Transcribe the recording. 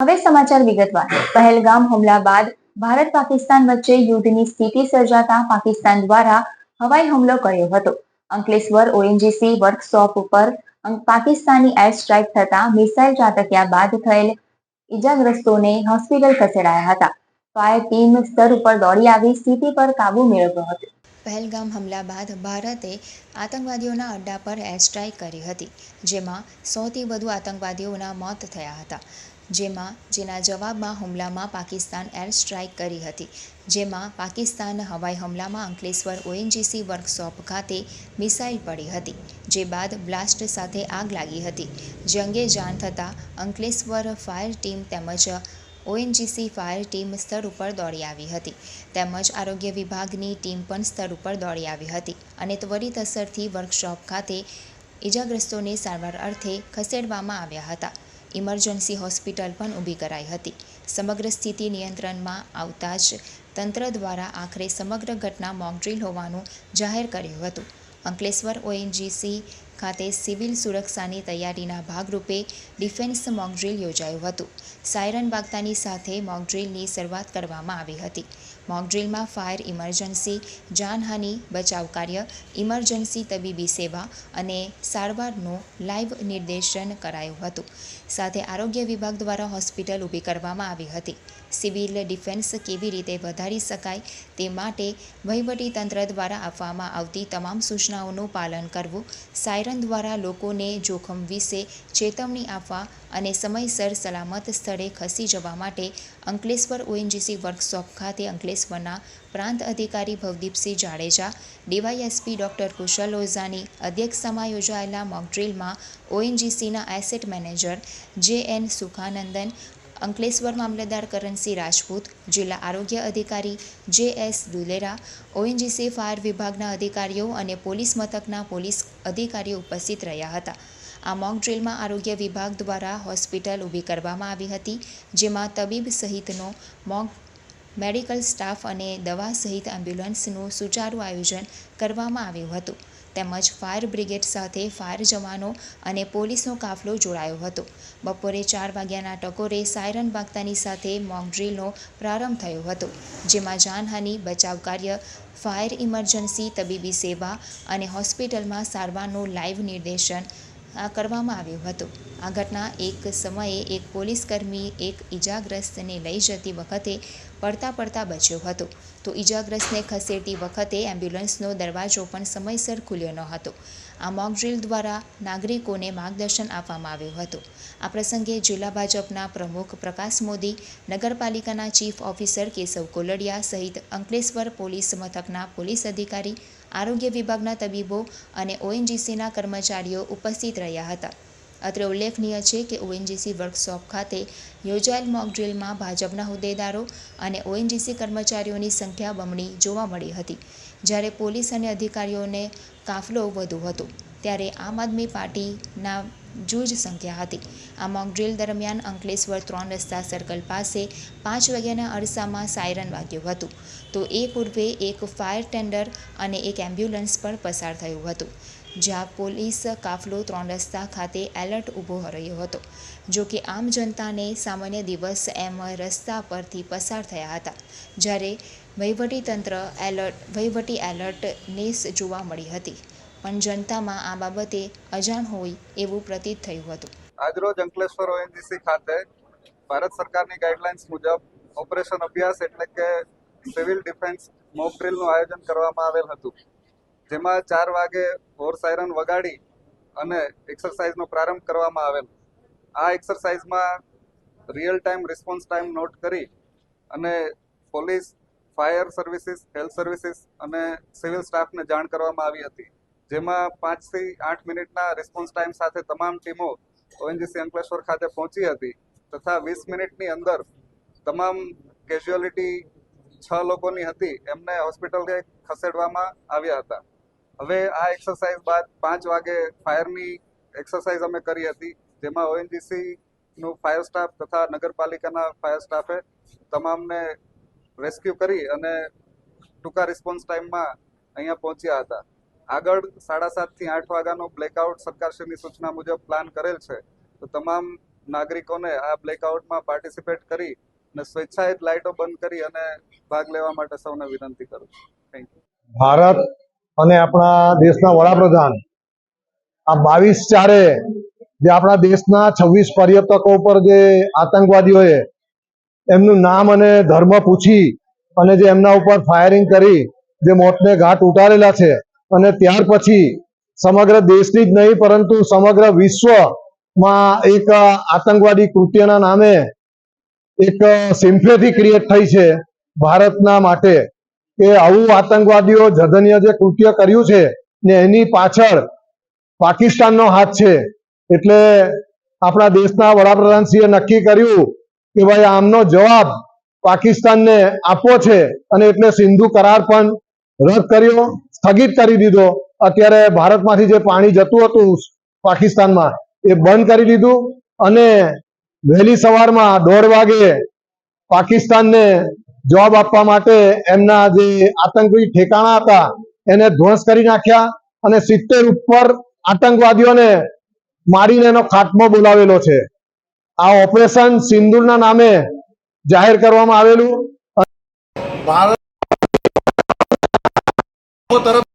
હવે સમાચાર વિગતવાર. પહેલગામ હુમલા બાદ ભારત પાકિસ્તાન વચ્ચે યુદ્ધની સ્થિતિ સર્જાતા પાકિસ્તાન દ્વારા હવાઈ હુમલો કર્યો હતો. અંકલેશ્વર ઓએનજીસી વર્કશોપ ઉપર પાકિસ્તાની એર સ્ટ્રાઇક થતા મિસાઇલ ત્રાટક્યા બાદ થયેલ ઈજાગ્રસ્તોને હોસ્પિટલ ખસેડાયા હતા. ફાયર ટીમ સ્તર ઉપર દોડી આવી સ્થિતિ પર કાબુ મેળવ્યો હતો. પહેલગામ હુમલા બાદ ભારતે આતંકવાદીઓના અડ્ડા પર એર સ્ટ્રાઇક કરી હતી, જેમાં સોથી વધુ આતંકવાદીઓના મોત થયા હતા. જેમાં, જેના જવાબમાં હુમલામાં પાકિસ્તાન એર સ્ટ્રાઇક કરી હતી. જેમાં, પાકિસ્તાન હવાઈ હુમલામાં અંકલેશ્વર ઓએનજીસી વર્કશોપ ખાતે મિસાઇલ પડી હતી, જે બાદ બ્લાસ્ટ સાથે આગ લાગી હતી. જે અંગે જાણ થતાં અંકલેશ્વર ફાયર ટીમ તેમજ ઓએનજીસી ફાયર ટીમ સ્થળ ઉપર દોડી આવી હતી. તેમજ આરોગ્ય વિભાગની ટીમ પણ સ્થળ ઉપર દોડી આવી હતી અને ત્વરિત અસરથી વર્કશોપ ખાતે ઈજાગ્રસ્તોને સારવાર અર્થે ખસેડવામાં આવ્યા હતા. ઇમરજન્સી હોસ્પિટલ પણ ઊભી કરાઈ હતી. સમગ્ર સ્થિતિ નિયંત્રણમાં આવતા જ તંત્ર દ્વારા આખરે સમગ્ર ઘટના મોકડ્રીલ હોવાનું જાહેર કર્યું હતું. અંકલેશ્વર ઓએનજીસી ખાતે સિવિલ સુરક્ષાની તૈયારીના ભાગરૂપે ડિફેન્સ મોકડ્રીલ યોજાયું હતું. સાયરન વાગતાની સાથે મોકડ્રીલની શરૂઆત કરવામાં આવી હતી. મોકડ્રીલમાં ફાયર ઇમરજન્સી, જાનહાનિ બચાવ કાર્ય, ઇમરજન્સી તબીબી સેવા અને સારવારનું લાઇવ નિર્દેશન કરાયું હતું. સાથે આરોગ્ય વિભાગ દ્વારા હોસ્પિટલ ઊભી કરવામાં આવી હતી. સિવિલ ડિફેન્સ કેવી રીતે વધારી શકાય તે માટે વહીવટી તંત્ર દ્વારા આપવામાં આવતી તમામ સૂચનાઓનું પાલન કરવું, સાયરન દ્વારા લોકોને જોખમ વિશે ચેતવણી આપવા અને સમયસર સલામત સ્થળે ખસી જવા માટે અંકલેશ્વર ઓએનજીસી વર્કશોપ ખાતે અંકલેશ્વરના પ્રાંત અધિકારી ભવદીપસિંહ જાડેજા, ડીવાયએસપી ડોક્ટર કુશલ ઓઝાની અધ્યક્ષતામાં યોજાયેલા મોકડ્રીલમાં ઓએનજીસીના asset manager J N Sukhanandan Ankleshwar મામલતદાર કરણસિંહ રાજપૂત, જિલ્લા આરોગ્ય અધિકારી જે એસ દુલેરા ઓએનજીસી ફાયર વિભાગના અધિકારીઓ અને પોલીસ મથકના પોલીસ અધિકારીઓ ઉપસ્થિત રહ્યા હતા. આ મોક ડ્રીલમાં આરોગ્ય વિભાગ દ્વારા હોસ્પિટલ ઊભી કરવામાં આવી હતી, જેમાં તબીબ સહિતનો મોક, મેડિકલ સ્ટાફ અને દવા સહિત એમ્બ્યુલન્સનું સુચારું આયોજન કરવામાં આવ્યું હતું. તેમજ ફાયર બ્રિગેડ સાથે ફાયર જવાનો અને પોલીસનો કાફલો જોડાયો હતો. બપોરે ચાર વાગ્યાના ટકોરે સાયરન વાગતાની સાથે મોકડ્રીલનો પ્રારંભ થયો હતો, જેમાં જાનહાનિ, બચાવ કાર્ય, ફાયર ઇમરજન્સી, તબીબી સેવા અને હોસ્પિટલમાં સારવારનું લાઈવ નિર્દેશન આ કરવામાં આવ્યું હતું. આ ઘટના એક સમયે એક પોલીસકર્મી એક ઈજાગ્રસ્તને લઈ જતી વખતે પડતા પડતા બચ્યો હતો. તો ઈજાગ્રસ્તને ખસેડતી વખતે એમ્બ્યુલન્સનો દરવાજો પણ સમયસર ખુલ્યો ન હતો. આ મોક ડ્રીલ દ્વારા નાગરિકોને માર્ગદર્શન આપવામાં આવ્યું હતું. આ પ્રસંગે જિલ્લા ભાજપના પ્રમુખ પ્રકાશ મોદી, નગરપાલિકાના ચીફ ઓફિસર કેશવ કોલડિયા સહિત અંકલેશ્વર પોલીસ મથકના પોલીસ અધિકારી આરોગ્ય વિભાગના તબીબો અને ઓએનજીસીના કર્મચારીઓ ઉપસ્થિત રહ્યા હતા. અત્રે ઉલ્લેખનીય છે કે ઓએનજીસી વર્કશોપ ખાતે યોજાયેલ મોક ડ્રીલમાં ભાજપના હોદ્દેદારો અને ઓએનજીસી કર્મચારીઓની સંખ્યા બમણી જોવા મળી હતી, જ્યારે પોલીસ અને અધિકારીઓને કાફલો વધુ હતો. ત્યારે આમ આદમી પાર્ટીના જૂજ સંખ્યા હતી. આ મોકડ્રીલ દરમિયાન અંકલેશ્વર ત્રણ રસ્તા સર્કલ પાસે પાંચ વાગ્યાના અરસામાં સાયરન વાગ્યું હતું. તો એ પૂર્વે એક ફાયર ટેન્ડર અને એક એમ્બ્યુલન્સ પણ પસાર થયું હતું, જ્યાં પોલીસ કાફલો ત્રણ રસ્તા ખાતે એલર્ટ ઊભો રહ્યો હતો. જો કે આમ જનતાને સામાન્ય દિવસ એમ રસ્તા પરથી પસાર થયા હતા, જ્યારે વહીવટી તંત્ર એલર્ટ વહીવટી એલર્ટનેસ જોવા મળી હતી. પણ જનતામાં આ બાબતે અજાણ હોય એવું પ્રતીત થયું હતું. આજરોજ અંકલેશ્વર ઓએનજીસી ખાતે ભારત સરકારની ગાઈડલાઇન્સ મુજબ ઓપરેશન અભ્યાસ એટલે કે સિવિલ ડિફેન્સ મોક ડ્રીલનું આયોજન કરવામાં આવેલ હતું. જેમાં ચાર વાગે હોર સાયરન વગાડી અને એક્સરસાઇઝનો પ્રારંભ કરવામાં આવેલ. આ એક્સરસાઇઝમાં real time response time note કરી અને police fire services health services અને સિવિલ સ્ટાફને જાણ કરવામાં આવી હતી. જેમાં પાંચથી આઠ મિનિટના રિસ્પોન્સ ટાઈમ સાથે તમામ ટીમો ઓએનજીસી અંકલેશ્વર ખાતે પહોંચી હતી તથા વીસ મિનિટની અંદર તમામ કેઝ્યુઅલિટી છ લોકોની હતી એમને હોસ્પિટલે ખસેડવામાં આવ્યા હતા. હવે આ એક્સરસાઇઝ બાદ પાંચ વાગે ફાયરની એક્સરસાઇઝ અમે કરી હતી, જેમાં ઓએનજીસી નું ફાયર સ્ટાફ તથા નગરપાલિકાના ફાયર સ્ટાફે તમામને રેસ્ક્યુ કરી અને ટૂંકા રિસ્પોન્સ ટાઈમમાં અહીંયા પહોંચ્યા હતા. આગળ સાડા સાતથી આઠ વાગ્યાનો બ્લેકઆઉટ સરકારશ્રીની સૂચના મુજબ પ્લાન કરેલ છે. તો તમામ નાગરિકોને આ બ્લેકઆઉટમાં પાર્ટિસિપેટ કરી અને સ્વેચ્છાએ લાઇટો બંધ કરી અને ભાગ લેવા માટે સૌને વિનંતી કરું થેન્ક યુ ભારત અને આપણા દેશના વડાપ્રધાન આ બાવીસ ચારે જે આપણા દેશના છવ્વીસ પર્યટકો ઉપર જે આતંકવાદીઓએ એમનું નામ અને ધર્મ પૂછી અને જે એમના ઉપર ફાયરિંગ કરી, જે મોતને ઘાટ ઉતારેલા છે અને ત્યાર પછી સમગ્ર દેશની જ નહીં, પરંતુ સમગ્ર વિશ્વમાં એક આતંકવાદી કૃત્યના નામે એક સિમ્ફેથી ક્રિએટ થઈ છે ભારતના માટે. કે આવું આતંકવાદીઓ જધન્ય જે કૃત્ય કર્યું છે ને એની પાછળ પાકિસ્તાનનો હાથ છે. એટલે આપણા દેશના વડાપ્રધાનશ્રીએ નક્કી કર્યું કે ભાઈ આમનો જવાબ પાકિસ્તાનને આપવો છે અને એટલે સિંધુ કરાર પણ રદ કર્યો. સ્થગિત કરી દીધો. અત્યારે ભારતમાંથી જે પાણી જતું હતું પાકિસ્તાનમાં, એ બંધ કરી દીધું અને વહેલી સવારમાં દોઢ વાગે પાકિસ્તાનને જવાબ આપવા માટે એમના જે આતંકી ઠેકાણા હતા, એને ધ્વંસ કરી નાખ્યા અને સિત્તેર ઉપર આતંકવાદીઓને મારીને એનો ખાત્મો બોલાવેલો છે. આ ઓપરેશન સિંદુરના નામે જાહેર કરવામાં આવેલું. ભારત Вот